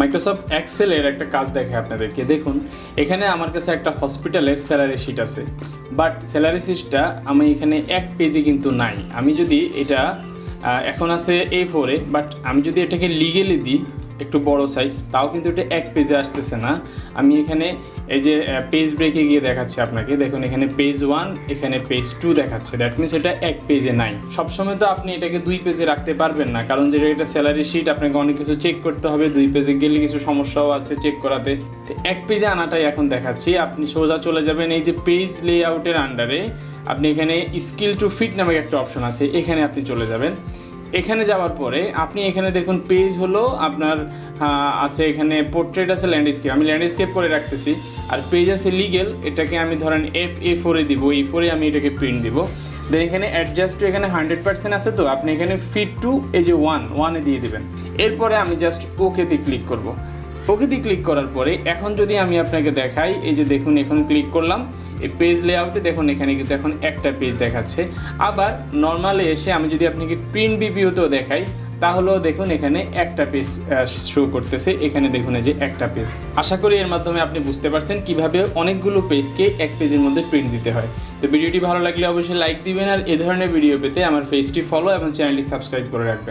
Microsoft Excel এর একটা কাজ দেখে আপনাদেরকে। দেখুন, এখানে আমার কাছে একটা হসপিটালের স্যালারি শিট আছে। বাট স্যালারি শিটটা আমি এখানে এক পেজে কিন্তু নাই। আমি যদি এটা এখন আছে এ ফোরে বাট আমি যদি এটাকে লিগেলি দিই, একটু বড় সাইজ তাও কিন্তু এটা এক পেজে আসতেছে না। আমি এখানে এই যে পেজ ব্রেকে গিয়ে দেখাচ্ছি আপনাকে। দেখুন, এখানে পেজ ওয়ান এখানে পেজ টু দেখাচ্ছে। দ্যাট মিনস এটা এক পেজে নাই। সবসময় তো আপনি এটাকে দুই পেজে রাখতে পারবেন না, কারণ যেটা এটা স্যালারি শিট আপনাকে অনেক কিছু চেক করতে হবে। দুই পেজে গেলে কিছু সমস্যাও আছে চেক করাতে। এক পেজে আনাটাই এখন দেখাচ্ছি। আপনি সোজা চলে যাবেন এই যে পেজ লেআউটের আন্ডারে আপনি এখানে স্কিল টু ফিট নামে একটা অপশন আছে, এখানে আপনি চলে যাবেন। এখানে যাওয়ার পরে আপনি এখানে দেখুন পেজ হলো আপনার আছে এখানে পোর্ট্রেট আছে ল্যান্ডস্কেপ আমি ল্যান্ডস্কেপ করে রাখতেছি। আর পেজ আছে লিগেল এটাকে আমি ধরেন এফ এ ফোরে দিব। এই ফোরে আমি এটাকে প্রিন্ট দিব। দেন এখানে অ্যাডজাস্ট টু এখানে হান্ড্রেড পার্সেন্ট আছে তো, আপনি এখানে ফিট টু এই যে ওয়ান ওয়ানে দিয়ে দেবেন। এরপরে আমি জাস্ট ওকেতে ক্লিক করব। ওকেতে ক্লিক করার পরে, এখন যদি আমি আপনাকে দেখাই, এই যে দেখুন, এখন ক্লিক করলাম, এই পেজ লেআউটে দেখুন, এখানে কিন্তু এখন একটা পেজ দেখাচ্ছে। আবার নর্মালে এসে আমি যদি আপনাকে প্রিন্ট বিপিওতেও দেখাই, তাহলেও দেখুন, এখানে একটা পেজ শো করতেছে। এখানে দেখুন, এই যে একটা পেজ আশা করি এর মাধ্যমে আপনি বুঝতে পারছেন কীভাবে অনেকগুলো পেজকে এক পেজের মধ্যে প্রিন্ট দিতে হয়। তো ভিডিওটি ভালো লাগলে অবশ্যই লাইক দিবেন, আর এ ধরনের ভিডিও পেতে আমার পেজটি ফলো এবং চ্যানেলটি সাবস্ক্রাইব করে রাখবেন।